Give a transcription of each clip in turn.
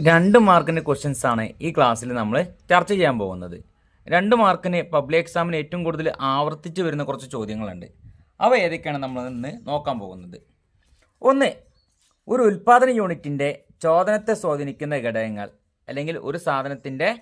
രണ്ട് മാർക്കിന്റെ ക്വസ്റ്റ്യൻസ് ആണ് ഈ ക്ലാസ്സിൽ നമ്മൾ ചർച്ച ചെയ്യാൻ പോകുന്നത്. രണ്ട് മാർക്കിന് പബ്ലിക് എക്സാമിന് ഏറ്റവും കൂടുതൽ ആവർത്തിച്ച് വരുന്ന കുറച്ച് ചോദ്യങ്ങളുണ്ട്. അവ ഏതൊക്കെയാണ് നമ്മൾ ഇന്ന് നോക്കാൻ പോകുന്നത്? ഒന്ന് ഒരു ഉൽപ്പാദന യൂണിറ്റിന്റെ ചോദനത്തെ സ്വാധീനിക്കുന്ന ഘടകങ്ങൾ അല്ലെങ്കിൽ ഒരു സാധനത്തിന്റെ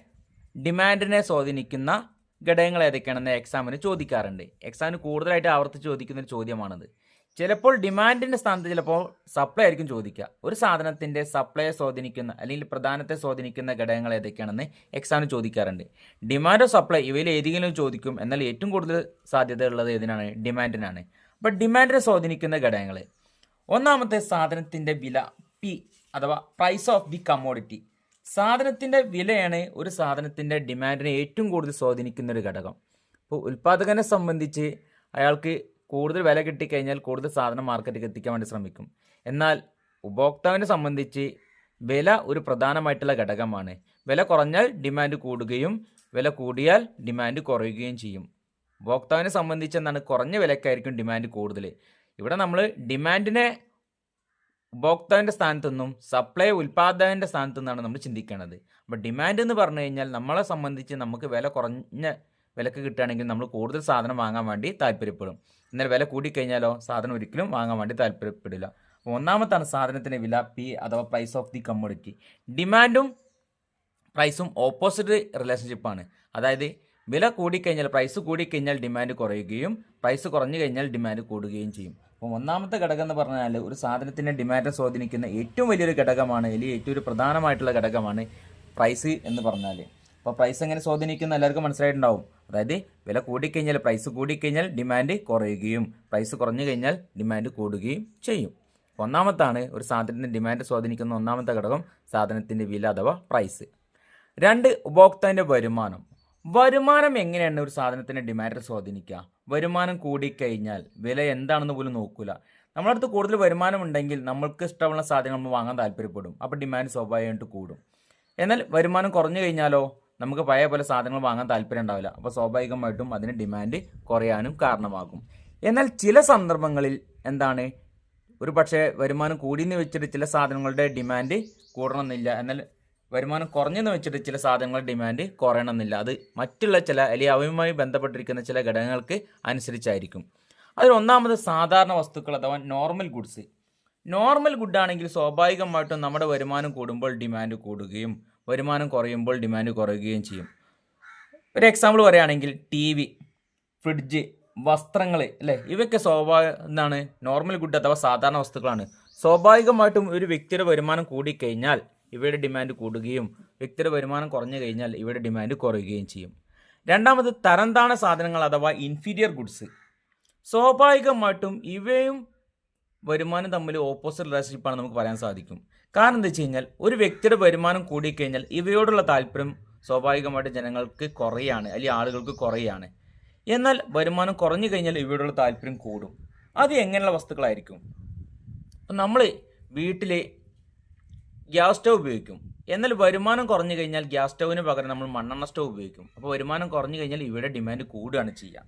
ഡിമാൻഡിനെ സ്വാധീനിക്കുന്ന ഘടകങ്ങൾ ഏതൊക്കെയാണെന്ന് എക്സാമിന് ചോദിക്കാറുണ്ട്. എക്സാമിന് കൂടുതലായിട്ട് ആവർത്തിച്ച് ചോദിക്കുന്ന ഒരു ചോദ്യമാണത്. ചിലപ്പോൾ ഡിമാൻഡിന്റെ സ്ഥാനത്ത് ചിലപ്പോൾ സപ്ലൈ ആയിരിക്കും ചോദിക്കുക. ഒരു സാധനത്തിന്റെ സപ്ലൈയെ സ്വാധീനിക്കുന്ന അല്ലെങ്കിൽ പ്രധാനത്തെ സ്വാധീനിക്കുന്ന ഘടകങ്ങൾ ഏതൊക്കെയാണെന്ന് എക്സാമിന് ചോദിക്കാറുണ്ട്. ഡിമാൻഡോ സപ്ലൈ ഇവയിൽ ഏതെങ്കിലും ചോദിക്കും. എന്നാൽ ഏറ്റവും കൂടുതൽ സാധ്യത ഉള്ളത് ഏതിനാണ്? ഡിമാൻഡിനാണ്. അപ്പോൾ ഡിമാൻഡിനെ സ്വാധീനിക്കുന്ന ഘടകങ്ങൾ. ഒന്നാമത്തെ സാധനത്തിന്റെ വില പി അഥവാ പ്രൈസ് ഓഫ് ദി കമ്മോഡിറ്റി സാധനത്തിന്റെ വിലയാണ് ഒരു സാധനത്തിന്റെ ഡിമാൻഡിനെ ഏറ്റവും കൂടുതൽ സ്വാധീനിക്കുന്ന ഒരു ഘടകം. ഇപ്പോൾ ഉൽപ്പാദകനെ സംബന്ധിച്ച് അയാൾക്ക് കൂടുതൽ വില കിട്ടിക്കഴിഞ്ഞാൽ കൂടുതൽ സാധനം മാർക്കറ്റിൽ എത്തിക്കാൻ വേണ്ടി ശ്രമിക്കും. എന്നാൽ ഉപഭോക്താവിനെ സംബന്ധിച്ച് വില ഒരു പ്രധാനമായിട്ടുള്ള ഘടകമാണ്. വില കുറഞ്ഞാൽ ഡിമാൻഡ് കൂടുകയും വില കൂടിയാൽ ഡിമാൻഡ് കുറയുകയും ചെയ്യും. ഉപഭോക്താവിനെ സംബന്ധിച്ച് എന്താണ്? കുറഞ്ഞ വിലക്കായിരിക്കും ഡിമാൻഡ് കൂടുതൽ. ഇവിടെ നമ്മൾ ഡിമാൻഡിനെ ഉപഭോക്താവിന്റെ സ്ഥാനത്തു നിന്നും സപ്ലൈ ഉൽപ്പാദകന്റെ സ്ഥാനത്തു നിന്നാണ് നമ്മൾ ചിന്തിക്കുന്നത് അപ്പോൾ ഡിമാൻഡ് എന്ന് പറഞ്ഞു കഴിഞ്ഞാൽ നമ്മളെ സംബന്ധിച്ച് നമുക്ക് വില കുറഞ്ഞ വിലക്ക് കിട്ടുകയാണെങ്കിൽ നമ്മൾ കൂടുതൽ സാധനം വാങ്ങാൻ വേണ്ടി താല്പര്യപ്പെടും. എന്നാൽ വില കൂടിക്കഴിഞ്ഞാലോ സാധനം ഒരിക്കലും വാങ്ങാൻ വേണ്ടി താല്പര്യപ്പെടില്ല. ഒന്നാമത്താണ് സാധനത്തിന്റെ വില പി അഥവാ പ്രൈസ് ഓഫ് ദി കമ്മോഡിറ്റി ഡിമാൻഡും പ്രൈസും ഓപ്പോസിറ്റ് റിലേഷൻഷിപ്പാണ് അതായത് വില കൂടിക്കഴിഞ്ഞാൽ പ്രൈസ് കൂടിക്കഴിഞ്ഞാൽ ഡിമാൻഡ് കുറയുകയും പ്രൈസ് കുറഞ്ഞു കഴിഞ്ഞാൽ ഡിമാൻഡ് കൂടുകയും ചെയ്യും. അപ്പം ഒന്നാമത്തെ ഘടകം എന്ന് പറഞ്ഞാൽ ഒരു സാധനത്തിന്റെ ഡിമാൻഡ് സ്വാധീനിക്കുന്ന ഏറ്റവും വലിയൊരു ഘടകമാണ് അല്ലെങ്കിൽ ഏറ്റവും ഒരു പ്രധാനമായിട്ടുള്ള ഘടകമാണ് പ്രൈസ് എന്ന് പറഞ്ഞാൽ അപ്പോൾ പ്രൈസ് എങ്ങനെ സ്വാധീനിക്കുന്ന എല്ലാവർക്കും മനസ്സിലായിട്ടുണ്ടാവും. അതായത് വില കൂടിക്കഴിഞ്ഞാൽ പ്രൈസ് കൂടിക്കഴിഞ്ഞാൽ ഡിമാൻഡ് കുറയുകയും പ്രൈസ് കുറഞ്ഞു കഴിഞ്ഞാൽ ഡിമാൻഡ് കൂടുകയും ചെയ്യും. ഒന്നാമത്താണ് ഒരു സാധനത്തിന്റെ ഡിമാൻഡ് സ്വാധീനിക്കുന്ന ഒന്നാമത്തെ ഘടകം സാധനത്തിന്റെ വില അഥവാ പ്രൈസ് രണ്ട് ഉപഭോക്താവിന്റെ വരുമാനം. വരുമാനം എങ്ങനെയാണ് ഒരു സാധനത്തിന്റെ ഡിമാൻഡ് സ്വാധീനിക്കുക? വരുമാനം കൂടിക്കഴിഞ്ഞാൽ വില എന്താണെന്ന് പോലും നോക്കില്ല നമ്മുടെ അടുത്ത് കൂടുതൽ വരുമാനം ഉണ്ടെങ്കിൽ നമ്മൾക്ക് ഇഷ്ടമുള്ള സാധനങ്ങൾ നമ്മൾ വാങ്ങാൻ താല്പര്യപ്പെടും. അപ്പോൾ ഡിമാൻഡ് സ്വാഭാവികമായിട്ട് കൂടും. എന്നാൽ വരുമാനം കുറഞ്ഞു കഴിഞ്ഞാലോ? നമുക്ക് പഴയ പോലെ സാധനങ്ങൾ വാങ്ങാൻ താല്പര്യം ഉണ്ടാവില്ല. അപ്പോൾ സ്വാഭാവികമായിട്ടും അതിന് ഡിമാൻഡ് കുറയാനും കാരണമാകും. എന്നാൽ ചില സന്ദർഭങ്ങളിൽ എന്താണ്? ഒരു പക്ഷേ വരുമാനം കൂടിയെന്ന് വെച്ചിട്ട് ചില സാധനങ്ങളുടെ ഡിമാൻഡ് കൂടണമെന്നില്ല. എന്നാൽ വരുമാനം കുറഞ്ഞെന്ന് വെച്ചിട്ട് ചില സാധനങ്ങളുടെ ഡിമാൻഡ് കുറയണമെന്നില്ല. അത് മറ്റുള്ള ചില അല്ലെങ്കിൽ അവയുമായി ബന്ധപ്പെട്ടിരിക്കുന്ന ചില ഘടകങ്ങൾക്ക് അനുസരിച്ചായിരിക്കും. അതിൽ ഒന്നാമത് സാധാരണ വസ്തുക്കൾ അഥവാ നോർമൽ ഗുഡ്സ് നോർമൽ ഗുഡാണെങ്കിൽ സ്വാഭാവികമായിട്ടും നമ്മുടെ വരുമാനം കൂടുമ്പോൾ ഡിമാൻഡ് കൂടുകയും വരുമാനം കുറയുമ്പോൾ ഡിമാൻഡ് കുറയുകയും ചെയ്യും. ഒരു എക്സാമ്പിൾ പറയുകയാണെങ്കിൽ ടി വി ഫ്രിഡ്ജ് വസ്ത്രങ്ങൾ അല്ലേ? ഇവയൊക്കെ സ്വാഭാവിക എന്താണ്? നോർമൽ ഗുഡ് അഥവാ സാധാരണ വസ്തുക്കളാണ്. സ്വാഭാവികമായിട്ടും ഒരു വ്യക്തിയുടെ വരുമാനം കൂടിക്കഴിഞ്ഞാൽ ഇവയുടെ ഡിമാൻഡ് കൂടുകയും വ്യക്തിയുടെ വരുമാനം കുറഞ്ഞു കഴിഞ്ഞാൽ ഇവയുടെ ഡിമാൻഡ് കുറയുകയും ചെയ്യും. രണ്ടാമത് തരംതാണ സാധനങ്ങൾ അഥവാ ഇൻഫീരിയർ ഗുഡ്സ് സ്വാഭാവികമായിട്ടും ഇവയും വരുമാനം തമ്മിൽ ഓപ്പോസിറ്റ് റിലേഷൻഷിപ്പാണ് നമുക്ക് പറയാൻ സാധിക്കും. കാരണം എന്താ വെച്ച് കഴിഞ്ഞാൽ ഒരു വ്യക്തിയുടെ വരുമാനം കൂടിക്കഴിഞ്ഞാൽ ഇവയോടുള്ള താല്പര്യം സ്വാഭാവികമായിട്ട് ജനങ്ങൾക്ക് കുറയാണ് അല്ലെങ്കിൽ ആളുകൾക്ക് കുറയാണ്. എന്നാൽ വരുമാനം കുറഞ്ഞു കഴിഞ്ഞാൽ ഇവയോടുള്ള താല്പര്യം കൂടും. അത് എങ്ങനെയുള്ള വസ്തുക്കളായിരിക്കും? അപ്പം നമ്മൾ വീട്ടിൽ ഗ്യാസ് സ്റ്റവ് ഉപയോഗിക്കും. എന്നാൽ വരുമാനം കുറഞ്ഞു കഴിഞ്ഞാൽ ഗ്യാസ് സ്റ്റവിന് പകരം നമ്മൾ മണ്ണെണ്ണ സ്റ്റവ് ഉപയോഗിക്കും. അപ്പോൾ വരുമാനം കുറഞ്ഞു കഴിഞ്ഞാൽ ഇവയുടെ ഡിമാൻഡ് കൂടുകയാണ് ചെയ്യുക.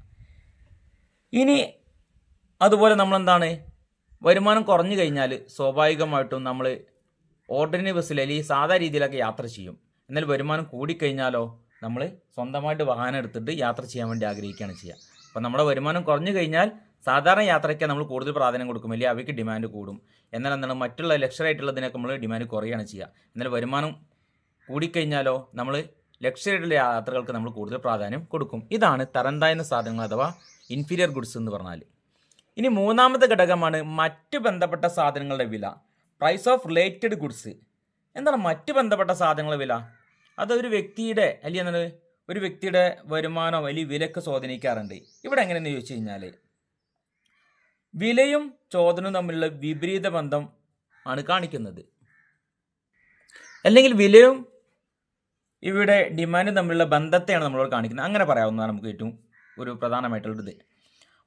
ഇനി അതുപോലെ നമ്മളെന്താണ്? വരുമാനം കുറഞ്ഞു കഴിഞ്ഞാൽ സ്വാഭാവികമായിട്ടും നമ്മൾ ഓർഡിനറി ബസ്സിൽ അല്ലെങ്കിൽ സാധാ രീതിയിലൊക്കെ യാത്ര ചെയ്യും. എന്നാൽ വരുമാനം കൂടിക്കഴിഞ്ഞാലോ നമ്മൾ സ്വന്തമായിട്ട് വാഹനം എടുത്തിട്ട് യാത്ര ചെയ്യാൻ വേണ്ടി ആഗ്രഹിക്കുകയാണ് ചെയ്യുക. അപ്പോൾ നമ്മുടെ വരുമാനം കുറഞ്ഞു കഴിഞ്ഞാൽ സാധാരണ യാത്രയ്ക്ക് നമ്മൾ കൂടുതൽ പ്രാധാന്യം കൊടുക്കും. അല്ലെങ്കിൽ അവയ്ക്ക് ഡിമാൻഡ് കൂടും. എന്നാൽ എന്താണ് മറ്റുള്ള ലക്ഷർ ആയിട്ടുള്ളതിനൊക്കെ നമ്മൾ ഡിമാൻഡ് കുറയുകയാണ് ചെയ്യുക. എന്നാൽ വരുമാനം കൂടിക്കഴിഞ്ഞാലോ നമ്മൾ ലക്ഷറായിട്ടുള്ള യാത്രകൾക്ക് നമ്മൾ കൂടുതൽ പ്രാധാന്യം കൊടുക്കും. ഇതാണ് തരന്തായെന്ന സാധനങ്ങൾ അഥവാ ഇൻഫീരിയർ ഗുഡ്സ് എന്ന് പറഞ്ഞാൽ. ഇനി മൂന്നാമത്തെ ഘടകമാണ് മറ്റ് ബന്ധപ്പെട്ട സാധനങ്ങളുടെ വില. പ്രൈസ് ഓഫ് റിലേറ്റഡ് ഗുഡ്സ് എന്താണ് മറ്റ് ബന്ധപ്പെട്ട സാധനങ്ങളുടെ വില? അത് ഒരു വ്യക്തിയുടെ അല്ലെങ്കിൽ എന്താണ്? ഒരു വ്യക്തിയുടെ വരുമാനം അല്ലെങ്കിൽ വിലക്ക് സ്വാധീനിക്കാറുണ്ട്. ഇവിടെ എങ്ങനെയെന്ന് ചോദിച്ചു കഴിഞ്ഞാൽ വിലയും ചോദനവും തമ്മിലുള്ള വിപരീത ബന്ധം ആണ് കാണിക്കുന്നത്. അല്ലെങ്കിൽ വിലയും ഇവിടെ ഡിമാൻഡും തമ്മിലുള്ള ബന്ധത്തെയാണ് നമ്മളോട് കാണിക്കുന്നത്. അങ്ങനെ പറയാവുന്നതാണ് നമുക്ക് ഏറ്റവും ഒരു പ്രധാനമായിട്ടുള്ളത്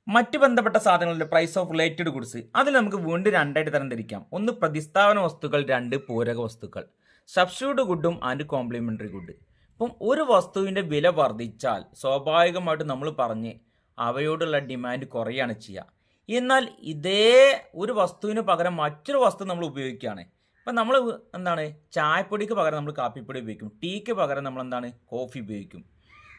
മറ്റ് ബന്ധപ്പെട്ട സാധനങ്ങളുടെ പ്രൈസ് ഓഫ് റിലേറ്റഡ് ഗുഡ്സ് അതിൽ നമുക്ക് വീണ്ടും രണ്ടായിട്ട് തരംതിരിക്കാം ഒന്ന് പ്രതിസ്ഥാപന വസ്തുക്കൾ രണ്ട് പൂരക വസ്തുക്കൾ. സബ്സ്റ്റിറ്റ്യൂട്ട് ഗുഡും ആൻഡ് കോംപ്ലിമെന്ററി ഗുഡ് ഇപ്പം ഒരു വസ്തുവിന്റെ വില വർദ്ധിച്ചാൽ സ്വാഭാവികമായിട്ടും നമ്മൾ പറഞ്ഞ് അവയോടുള്ള ഡിമാൻഡ് കുറയാണ് ചെയ്യുക. എന്നാൽ ഇതേ ഒരു വസ്തുവിന് പകരം മറ്റൊരു വസ്തു നമ്മൾ ഉപയോഗിക്കുകയാണ്. ഇപ്പം നമ്മൾ എന്താണ്? ചായപ്പൊടിക്ക് പകരം നമ്മൾ കാപ്പിപ്പൊടി ഉപയോഗിക്കും. ടീക്ക് പകരം നമ്മൾ എന്താണ്? കോഫി ഉപയോഗിക്കും.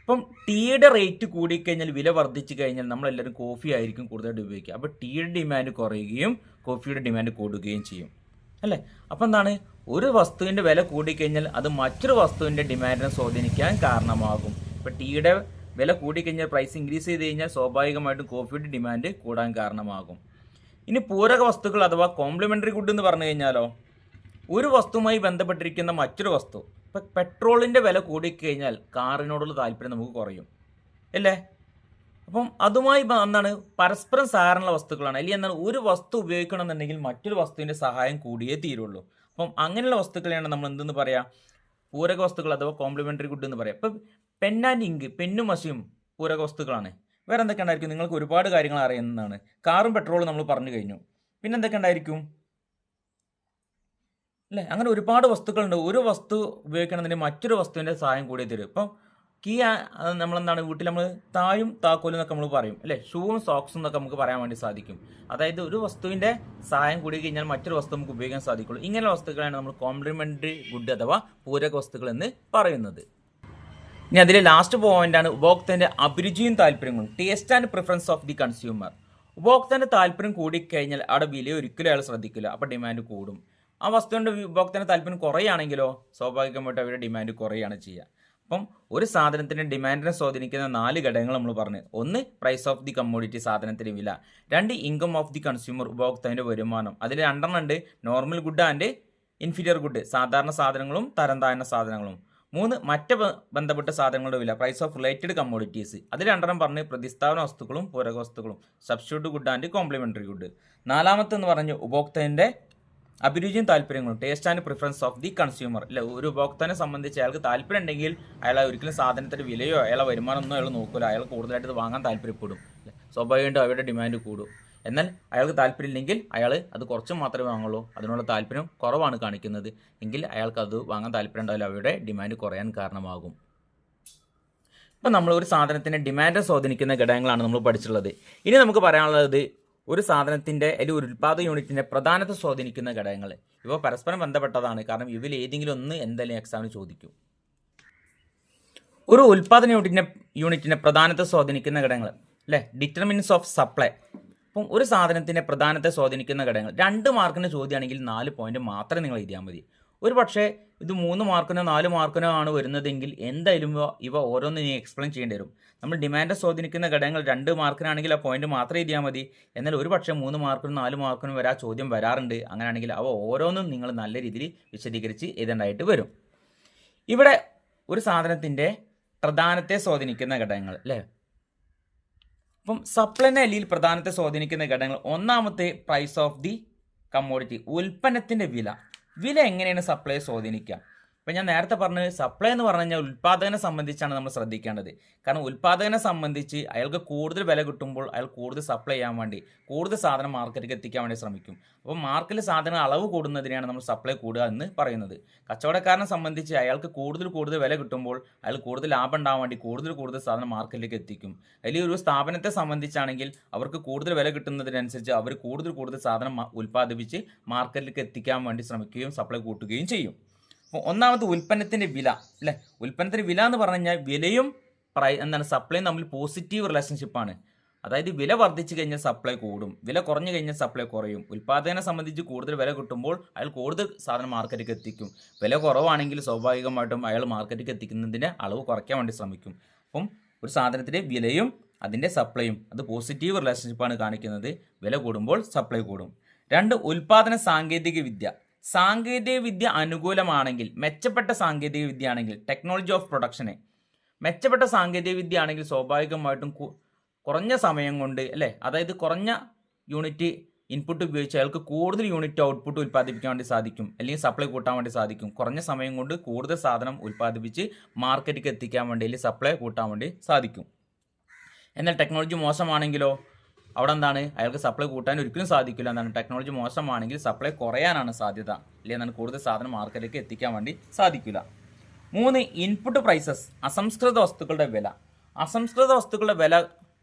ഇപ്പം ടീയുടെ റേറ്റ് കൂടിക്കഴിഞ്ഞാൽ വില വർദ്ധിച്ചു കഴിഞ്ഞാൽ നമ്മളെല്ലാവരും കോഫി ആയിരിക്കും കൂടുതലായിട്ട് ഉപയോഗിക്കുക. അപ്പോൾ ടീയുടെ ഡിമാൻഡ് കുറയുകയും കോഫിയുടെ ഡിമാൻഡ് കൂടുകയും ചെയ്യും. അല്ലേ? അപ്പം എന്താണ്? ഒരു വസ്തുവിന്റെ വില കൂടിക്കഴിഞ്ഞാൽ അത് മറ്റൊരു വസ്തുവിന്റെ ഡിമാൻഡിനെ സ്വാധീനിക്കാൻ കാരണമാകും. ഇപ്പം ടീയുടെ വില കൂടിക്കഴിഞ്ഞാൽ പ്രൈസ് ഇൻക്രീസ് ചെയ്ത് കഴിഞ്ഞാൽ സ്വാഭാവികമായിട്ടും കോഫിയുടെ ഡിമാൻഡ് കൂടാൻ കാരണമാകും. ഇനി പൂരക വസ്തുക്കൾ അഥവാ കോംപ്ലിമെന്ററി ഗുഡ് എന്ന് പറഞ്ഞു കഴിഞ്ഞാലോ ഒരു വസ്തുവുമായി ബന്ധപ്പെട്ടിരിക്കുന്ന മറ്റൊരു വസ്തു ഇപ്പം പെട്രോളിന്റെ വില കൂടിക്കഴിഞ്ഞാൽ കാറിനോടുള്ള താല്പര്യം നമുക്ക് കുറയും. അല്ലേ? അപ്പം അതുമായി എന്താണ്? പരസ്പരം സഹകരണമുള്ള വസ്തുക്കളാണ്. അല്ലെങ്കിൽ എന്താണ്? ഒരു വസ്തു ഉപയോഗിക്കണമെന്നുണ്ടെങ്കിൽ മറ്റൊരു വസ്തുവിന്റെ സഹായം കൂടിയേ തീരുള്ളൂ. അപ്പം അങ്ങനെയുള്ള വസ്തുക്കളെയാണ് നമ്മൾ എന്തെന്ന് പറയാം? പൂരക വസ്തുക്കൾ അഥവാ കോംപ്ലിമെന്ററി ഗുഡ് എന്ന് പറയാം. ഇപ്പം പെൻ ആൻഡ് ഇങ്ക് പെന്നും മഷിയും പൂരക വസ്തുക്കളാണ്. വേറെ എന്തൊക്കെ ഉണ്ടായിരിക്കും? നിങ്ങൾക്ക് ഒരുപാട് കാര്യങ്ങൾ അറിയുന്നതാണ്. കാറും പെട്രോളും നമ്മൾ പറഞ്ഞു കഴിഞ്ഞു. പിന്നെ എന്തൊക്കെ ഉണ്ടായിരിക്കും? അല്ലേ? അങ്ങനെ ഒരുപാട് വസ്തുക്കളുണ്ട്. ഒരു വസ്തു ഉപയോഗിക്കണമെന്നുണ്ടെങ്കിൽ മറ്റൊരു വസ്തുവിന്റെ സഹായം കൂടി തരും. ഇപ്പം കീ നമ്മളെന്താണ് വീട്ടിൽ നമ്മൾ തായും താക്കോലും എന്നൊക്കെ നമ്മൾ പറയും അല്ലേ? ഷൂവും സോക്സും എന്നൊക്കെ നമുക്ക് പറയാൻ വേണ്ടി സാധിക്കും. അതായത് ഒരു വസ്തുവിന്റെ സഹായം കൂടി കഴിഞ്ഞാൽ മറ്റൊരു വസ്തു നമുക്ക് ഉപയോഗിക്കാൻ സാധിക്കുള്ളൂ. ഇങ്ങനെയുള്ള വസ്തുക്കളാണ് നമ്മൾ കോംപ്ലിമെന്ററി ഗുഡ് അഥവാ പൂരക വസ്തുക്കൾ എന്ന് പറയുന്നത്. ഇനി അതിലെ ലാസ്റ്റ് പോയിന്റാണ് ഉപഭോക്താവിന്റെ അഭിരുചിയും താല്പര്യങ്ങളും. Taste and preference of the consumer ഉപഭോക്താവിന്റെ താല്പര്യം കൂടിക്കഴിഞ്ഞാൽ അവിടെ വില ഒരിക്കലും അയാൾ ശ്രദ്ധിക്കില്ല. അപ്പോൾ ഡിമാൻഡ് കൂടും. ആ വസ്തുവിന്റെ ഉപഭോക്താവിന് താല്പര്യം കുറയുകയാണെങ്കിലോ സ്വാഭാവികമായിട്ടും അവരുടെ ഡിമാൻഡ് കുറയുകയാണ് ചെയ്യുക. അപ്പം ഒരു സാധനത്തിന്റെ ഡിമാൻഡിനെ സ്വാധീനിക്കുന്ന നാല് ഘടകങ്ങൾ നമ്മൾ പറഞ്ഞു. ഒന്ന് പ്രൈസ് ഓഫ് ദി കമ്മോഡിറ്റി സാധനത്തിന്റെ വില. രണ്ട് ഇൻകം ഓഫ് ദി കൺസ്യൂമർ ഉപഭോക്താവിന്റെ വരുമാനം. അതിൽ രണ്ടെണ്ണം ഉണ്ട്. Normal good and inferior good സാധാരണ സാധനങ്ങളും തരം താഴ്ന്ന സാധനങ്ങളും. മൂന്ന് മറ്റ് ബന്ധപ്പെട്ട സാധനങ്ങളുടെ വില പ്രൈസ് ഓഫ് റിലേറ്റഡ് കമ്മോഡിറ്റീസ് അതിൽ രണ്ടെണ്ണം പറഞ്ഞ് പ്രതിസ്ഥാപന വസ്തുക്കളും പൂരക വസ്തുക്കളും. Substitute good and complementary good നാലാമത്തെന്ന് പറഞ്ഞ് ഉപഭോക്താവിന്റെ അഭിരുചിയും താല്പര്യങ്ങളും taste and preference of the consumer അല്ല ഒരു ഉപഭോക്താവിനെ സംബന്ധിച്ച് അയാൾക്ക് താല്പര്യം ഉണ്ടെങ്കിൽ അയാൾ ഒരിക്കലും സാധനത്തിന്റെ വിലയോ അയാളെ വരുമാനമൊന്നും അയാൾ നോക്കില്ല അയാൾ കൂടുതലായിട്ട് ഇത് വാങ്ങാൻ താല്പര്യപ്പെടും? സ്വാഭാവികമായിട്ടും അവരുടെ ഡിമാൻഡ് കൂടും. എന്നാൽ അയാൾക്ക് താല്പര്യമില്ലെങ്കിൽ അയാൾ അത് കുറച്ച് മാത്രമേ വാങ്ങുള്ളൂ. അതിനുള്ള താല്പര്യം കുറവാണ് കാണിക്കുന്നത്. എങ്കിൽ അയാൾക്ക് അത് വാങ്ങാൻ താല്പര്യം ഉണ്ടാവില്ല. അവരുടെ ഡിമാൻഡ് കുറയാൻ കാരണമാകും. ഇപ്പം നമ്മൾ ഒരു സാധനത്തിന്റെ ഡിമാൻഡ് സ്വാധീനിക്കുന്ന ഘടകങ്ങളാണ് നമ്മൾ പഠിച്ചിട്ടുള്ളത്. ഇനി നമുക്ക് പറയാനുള്ളത് ഒരു സാധനത്തിന്റെ അല്ലെങ്കിൽ ഒരു ഉൽപ്പാദന യൂണിറ്റിന്റെ പ്രധാനത്തെ സ്വാധീനിക്കുന്ന ഘടകങ്ങൾ. ഇവ പരസ്പരം ബന്ധപ്പെട്ടതാണ്. കാരണം ഇവയിൽ ഏതെങ്കിലും ഒന്ന് എന്തായാലും എക്സാമിന് ചോദിക്കും. ഒരു ഉൽപ്പാദന യൂണിറ്റിന്റെ യൂണിറ്റിനെ പ്രധാനത്തെ സ്വാധീനിക്കുന്ന ഘടകങ്ങൾ. അല്ലേ? ഡിറ്റർമിനൻസ് ഓഫ് സപ്ലൈ അപ്പം ഒരു സാധനത്തിന്റെ പ്രധാനത്തെ സ്വാധീനിക്കുന്ന ഘടകങ്ങൾ. രണ്ട് മാർക്കിന് ചോദ്യമാണെങ്കിൽ നാല് പോയിന്റ് മാത്രമേ നിങ്ങൾ എഴുതിയാൽ മതി. ഒരു പക്ഷേ ഇത് മൂന്ന് മാർക്കിനോ നാല് മാർക്കിനോ ആണ് വരുന്നതെങ്കിൽ എന്തായാലും ഇവ ഓരോന്ന് ഓരോന്നും നീ എക്സ്പ്ലെയിൻ ചെയ്യേണ്ടി വരും. നമ്മൾ ഡിമാൻഡ് സ്വാധീനിക്കുന്ന ഘടകങ്ങൾ രണ്ട് മാർക്കിനാണെങ്കിൽ ആ പോയിന്റ് മാത്രം എഴുതിയാൽ മതി. എന്നാൽ ഒരു പക്ഷേ മൂന്ന് മാർക്കിനും നാല് മാർക്കിനും വരാ ചോദ്യം വരാറുണ്ട്. അങ്ങനെയാണെങ്കിൽ അവ ഓരോന്നും നിങ്ങൾ നല്ല രീതിയിൽ വിശദീകരിച്ച് എഴുതേണ്ടതായിട്ട് വരും. ഇവിടെ ഒരു സാധനത്തിന്റെ പ്രധാനത്തെ സ്വാധീനിക്കുന്ന ഘടകങ്ങൾ അല്ലേ? അപ്പം സപ്ലൈന്റെ അല്ലിയിൽ പ്രധാനത്തെ സ്വാധീനിക്കുന്ന ഘടകങ്ങൾ ഒന്നാമത്തെ പ്രൈസ് ഓഫ് ദി കമ്മോഡിറ്റി ഉൽപ്പന്നത്തിന്റെ വില. വില എങ്ങനെയാണ് സപ്ലൈ സ്വാധീനിക്കുക ഇപ്പം ഞാൻ നേരത്തെ പറഞ്ഞത് സപ്ലൈ എന്ന് പറഞ്ഞു കഴിഞ്ഞാൽ ഉൽപ്പാദകനെ സംബന്ധിച്ചാണ് നമ്മൾ ശ്രദ്ധിക്കേണ്ടത്. കാരണം ഉൽപ്പാദകനെ സംബന്ധിച്ച് അയാൾക്ക് കൂടുതൽ വില കിട്ടുമ്പോൾ അയാൾ കൂടുതൽ സപ്ലൈ ചെയ്യാൻ വേണ്ടി കൂടുതൽ സാധനം മാർക്കറ്റിലേക്ക് എത്തിക്കാൻ വേണ്ടി ശ്രമിക്കും. അപ്പോൾ മാർക്കറ്റിൽ സാധനം അളവ് കൂടുന്നതിനെയാണ് നമ്മൾ സപ്ലൈ കൂടുക എന്ന് പറയുന്നത്. കച്ചവടക്കാരനെ സംബന്ധിച്ച് അയാൾക്ക് കൂടുതൽ കൂടുതൽ വില കിട്ടുമ്പോൾ അയാൾ കൂടുതൽ ലാഭം ഉണ്ടാവാൻ വേണ്ടി കൂടുതൽ കൂടുതൽ സാധനം മാർക്കറ്റിലേക്ക് എത്തിക്കും. അതിൽ ഒരു സ്ഥാപനത്തെ സംബന്ധിച്ചാണെങ്കിൽ അവർക്ക് കൂടുതൽ വില കിട്ടുന്നതിനനുസരിച്ച് അവർ കൂടുതൽ കൂടുതൽ സാധനം ഉൽപ്പാദിപ്പിച്ച് മാർക്കറ്റിലേക്ക് എത്തിക്കാൻ വേണ്ടി ശ്രമിക്കുകയും സപ്ലൈ കൂട്ടുകയും ചെയ്യും. ഒന്നാമത് ഉൽപ്പന്നത്തിന്റെ വില അല്ലേ? ഉൽപ്പന്നത്തിന്റെ വില എന്ന് പറഞ്ഞു വിലയും പ്രൈ എന്താണ് സപ്ലൈയും തമ്മിൽ പോസിറ്റീവ് റിലേഷൻഷിപ്പാണ് അതായത് വില വർദ്ധിച്ചു കഴിഞ്ഞാൽ സപ്ലൈ കൂടും. വില കുറഞ്ഞു കഴിഞ്ഞാൽ സപ്ലൈ കുറയും. ഉൽപ്പാദനെ സംബന്ധിച്ച് കൂടുതൽ വില കിട്ടുമ്പോൾ അയാൾ കൂടുതൽ സാധനം മാർക്കറ്റിലേക്ക് എത്തിക്കും. വില കുറവാണെങ്കിൽ സ്വാഭാവികമായിട്ടും അയാൾ മാർക്കറ്റിലേക്ക് എത്തിക്കുന്നതിന്റെ അളവ് കുറയ്ക്കാൻ വേണ്ടി ശ്രമിക്കും. അപ്പം ഒരു സാധനത്തിന്റെ വിലയും അതിന്റെ സപ്ലൈയും അത് പോസിറ്റീവ് റിലേഷൻഷിപ്പാണ് കാണിക്കുന്നത്. വില കൂടുമ്പോൾ സപ്ലൈ കൂടും. രണ്ട് ഉൽപാദന സാങ്കേതിക വിദ്യ സാങ്കേതിക വിദ്യ അനുകൂലമാണെങ്കിൽ മെച്ചപ്പെട്ട സാങ്കേതിക വിദ്യ ആണെങ്കിൽ ടെക്നോളജി ഓഫ് പ്രൊഡക്ഷനെ മെച്ചപ്പെട്ട സാങ്കേതിക വിദ്യ ആണെങ്കിൽ സ്വാഭാവികമായിട്ടും കുറഞ്ഞ സമയം കൊണ്ട് അല്ലേ? അതായത് കുറഞ്ഞ യൂണിറ്റ് ഇൻപുട്ട് ഉപയോഗിച്ച് അയാൾക്ക് കൂടുതൽ യൂണിറ്റ് ഔട്ട്പുട്ട് ഉൽപ്പാദിപ്പിക്കാൻ വേണ്ടി സാധിക്കും. അല്ലെങ്കിൽ സപ്ലൈ കൂട്ടാൻ വേണ്ടി സാധിക്കും. കുറഞ്ഞ സമയം കൊണ്ട് കൂടുതൽ സാധനം ഉൽപ്പാദിപ്പിച്ച് മാർക്കറ്റിലേക്ക് എത്തിക്കാൻ വേണ്ടി അല്ലെങ്കിൽ സപ്ലൈ കൂട്ടാൻ വേണ്ടി സാധിക്കും. എന്നാൽ ടെക്നോളജി മോശമാണെങ്കിലോ അവിടെ എന്താണ് അയാൾക്ക് സപ്ലൈ കൂട്ടാൻ ഒരിക്കലും സാധിക്കില്ല എന്താണ് ടെക്നോളജി മോശമാണെങ്കിൽ സപ്ലൈ കുറയാനാണ് സാധ്യത. അല്ലെങ്കിൽ എന്താണ് കൂടുതൽ സാധനം മാർക്കറ്റിലേക്ക് എത്തിക്കാൻ വേണ്ടി സാധിക്കില്ല. മൂന്ന് ഇൻപുട്ട് പ്രൈസസ് അസംസ്കൃത വസ്തുക്കളുടെ വില. അസംസ്കൃത വസ്തുക്കളുടെ വില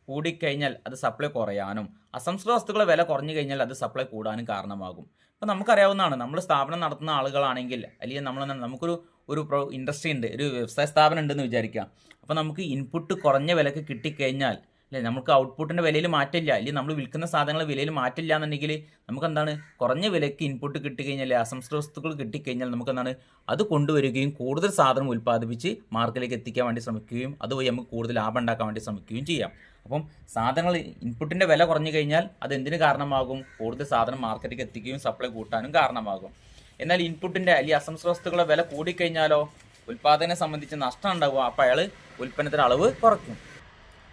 കൂടിക്കഴിഞ്ഞാൽ അത് സപ്ലൈ കുറയാനും. അസംസ്കൃത വസ്തുക്കളുടെ വില കുറഞ്ഞു കഴിഞ്ഞാൽ അത് സപ്ലൈ കൂടാനും കാരണമാകും. അപ്പോൾ നമുക്കറിയാവുന്നതാണ് നമ്മൾ സ്ഥാപനം നടത്തുന്ന ആളുകളാണെങ്കിൽ അല്ലെങ്കിൽ നമ്മൾ നമുക്കൊരു ഒരു പ്രോ ഇൻഡസ്ട്രി ഉണ്ട് ഒരു വ്യവസായ സ്ഥാപനം ഉണ്ടെന്ന് വിചാരിക്കുക അപ്പോൾ നമുക്ക് ഇൻപുട്ട് കുറഞ്ഞ വിലക്ക് കിട്ടിക്കഴിഞ്ഞാൽ അല്ലേ? നമുക്ക് ഔട്ട്പുട്ടിന്റെ വിലയിൽ മാറ്റമില്ല. അല്ലെങ്കിൽ നമ്മൾ വിൽക്കുന്ന സാധനങ്ങൾ വിലയിൽ മാറ്റില്ല എന്നുണ്ടെങ്കിൽ നമുക്ക് എന്താണ് കുറഞ്ഞ വിലയ്ക്ക് ഇൻപുട്ട് കിട്ടിക്കഴിഞ്ഞാൽ അസംസ്കൃത വസ്തുക്കൾ കിട്ടിക്കഴിഞ്ഞാൽ നമുക്ക് എന്താണ് അത് കൊണ്ടുവരികയും കൂടുതൽ സാധനം ഉൽപ്പാദിപ്പിച്ച് മാർക്കറ്റിലേക്ക് എത്തിക്കാൻ വേണ്ടി ശ്രമിക്കുകയും അതുവഴി നമുക്ക് കൂടുതൽ ലാഭം ഉണ്ടാക്കാൻ വേണ്ടി ശ്രമിക്കുകയും ചെയ്യാം. അപ്പം സാധനങ്ങൾ ഇൻപുട്ടിന്റെ വില കുറഞ്ഞു കഴിഞ്ഞാൽ അത് എന്തിന് കാരണമാകും? കൂടുതൽ സാധനം മാർക്കറ്റിലേക്ക് എത്തിക്കുകയും സപ്ലൈ കൂട്ടാനും കാരണമാകും. എന്നാൽ ഇൻപുട്ടിന്റെ അല്ലെങ്കിൽ അസംസ്കൃത വസ്തുക്കളുടെ വില കൂടിക്കഴിഞ്ഞാലോ ഉൽപ്പാദനെ സംബന്ധിച്ച് നഷ്ടം ഉണ്ടാകും അപ്പോൾ അയാൾ ഉൽപ്പന്നത്തിന്റെ അളവ് കുറയ്ക്കും.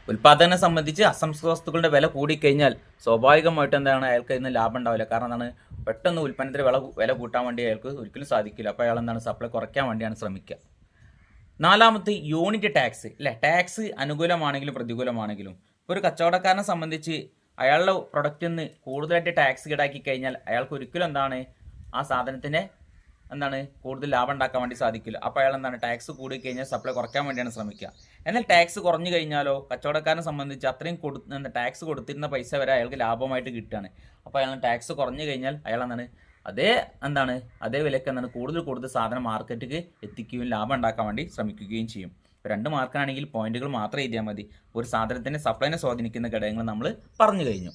ഉൽപ്പാദനെ സംബന്ധിച്ച് അസംസ്കൃത വസ്തുക്കളുടെ വില കൂടിക്കഴിഞ്ഞാൽ സ്വാഭാവികമായിട്ട് എന്താണ് അയാൾക്ക് ഇന്ന് ലാഭം ഉണ്ടാവില്ല. കാരണം എന്താണ്? പെട്ടെന്ന് ഉൽപ്പന്നത്തിന്റെ വില വില കൂട്ടാൻ വേണ്ടി അയാൾക്ക് ഒരിക്കലും സാധിക്കില്ല. അപ്പോൾ അയാൾ എന്താണ്? സപ്ലൈ കുറയ്ക്കാൻ വേണ്ടിയാണ് ശ്രമിക്കുക. നാലാമത്തെ യൂണിറ്റ് ടാക്സ് അല്ലേ? ടാക്സ് അനുകൂലമാണെങ്കിലും പ്രതികൂലമാണെങ്കിലും ഇപ്പോൾ ഒരു കച്ചവടക്കാരനെ സംബന്ധിച്ച് അയാളുടെ പ്രൊഡക്റ്റിൽ നിന്ന് കൂടുതലായിട്ട് ടാക്സ് ഈടാക്കി കഴിഞ്ഞാൽ അയാൾക്ക് ഒരിക്കലും എന്താണ്? ആ സാധനത്തിന് എന്താണ് കൂടുതൽ ലാഭം ഉണ്ടാക്കാൻ വേണ്ടി സാധിക്കില്ല. അപ്പോൾ അയാൾ എന്താണ് ടാക്സ് കൂടി കഴിഞ്ഞാൽ സപ്ലൈ കുറയ്ക്കാൻ വേണ്ടിയാണ് ശ്രമിക്കുക. എന്നാൽ ടാക്സ് കുറഞ്ഞു കഴിഞ്ഞാലോ കച്ചവടക്കാരനെ സംബന്ധിച്ച് അത്രയും കൊടു ടാക്സ് കൊടുത്തിരുന്ന പൈസ വരെ അയാൾക്ക് ലാഭമായിട്ട് കിട്ടുകയാണ്. അപ്പോൾ അയാൾ ടാക്സ് കുറഞ്ഞു കഴിഞ്ഞാൽ അയാൾ എന്താണ് അതേ എന്താണ് അതേ വിലക്ക് എന്താണ് കൂടുതൽ കൂടുതൽ സാധനം മാർക്കറ്റിലേക്ക് എത്തിക്കുകയും ലാഭം ഉണ്ടാക്കാൻ വേണ്ടി ശ്രമിക്കുകയും ചെയ്യും. രണ്ട് മാർക്കാണെങ്കിൽ പോയിന്റുകൾ മാത്രം എഴുതിയാൽ മതി. ഒരു സാധനത്തിന്റെ സപ്ലൈനെ സ്വാധീനിക്കുന്ന ഘടകങ്ങൾ നമ്മൾ പറഞ്ഞു കഴിഞ്ഞു.